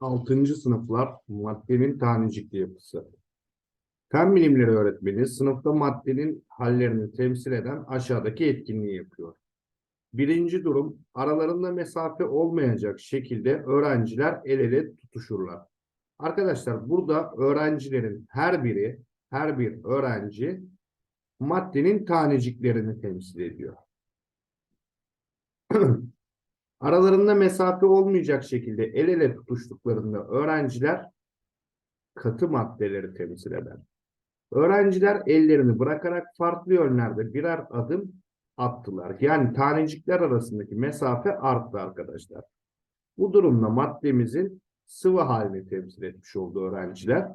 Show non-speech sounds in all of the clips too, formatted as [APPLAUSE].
6. sınıflar maddenin tanecikli yapısı. Fen bilimleri öğretmeni sınıfta maddenin hallerini temsil eden aşağıdaki etkinliği yapıyor. Birinci durum aralarında mesafe olmayacak şekilde öğrenciler el ele tutuşurlar. Arkadaşlar burada öğrencilerin her biri, her bir öğrenci maddenin taneciklerini temsil ediyor. [CLEARS THROAT] [CLEARS THROAT] Aralarında mesafe olmayacak şekilde el ele tutuştuklarında öğrenciler katı maddeleri temsil eder. Öğrenciler ellerini bırakarak farklı yönlerde birer adım attılar. Yani tanecikler arasındaki mesafe arttı arkadaşlar. Bu durumda maddemizin sıvı halini temsil etmiş oldu öğrenciler.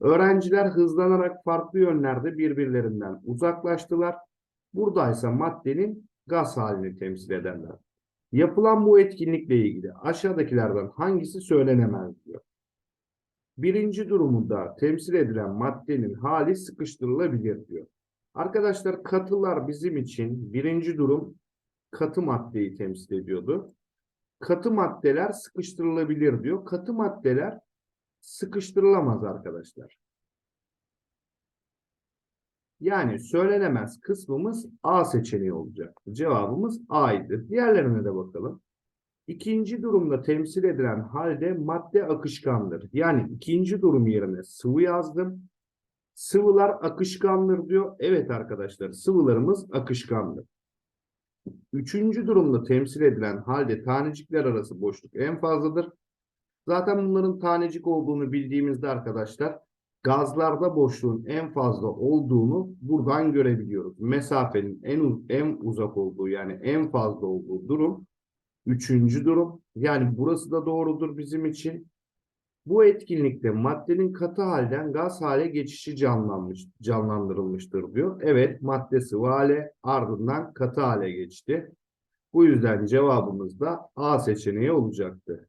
Öğrenciler hızlanarak farklı yönlerde birbirlerinden uzaklaştılar. Buradaysa maddenin gaz halini temsil ederler. Yapılan bu etkinlikle ilgili aşağıdakilerden hangisi söylenemez diyor. Birinci durumunda temsil edilen maddenin hali sıkıştırılabilir diyor. Arkadaşlar katılar bizim için birinci durum katı maddeyi temsil ediyordu. Katı maddeler sıkıştırılabilir diyor. Katı maddeler sıkıştırılamaz arkadaşlar. Yani söylenemez kısmımız A seçeneği olacak. Cevabımız A'ydı. Diğerlerine de bakalım. İkinci durumda temsil edilen halde madde akışkandır. Yani ikinci durum yerine sıvı yazdım. Sıvılar akışkandır diyor. Evet arkadaşlar sıvılarımız akışkandır. Üçüncü durumda temsil edilen halde tanecikler arası boşluk en fazladır. Zaten bunların tanecik olduğunu bildiğimizde arkadaşlar gazlarda boşluğun en fazla olduğunu buradan görebiliyoruz. Mesafenin en, uz- en uzak olduğu yani en fazla olduğu durum üçüncü durum. Yani burası da doğrudur bizim için. Bu etkinlikte maddenin katı halden gaz hale geçişi canlanmış, canlandırılmıştır diyor. Evet madde sıvı hale ardından katı hale geçti. Bu yüzden cevabımız da A seçeneği olacaktı.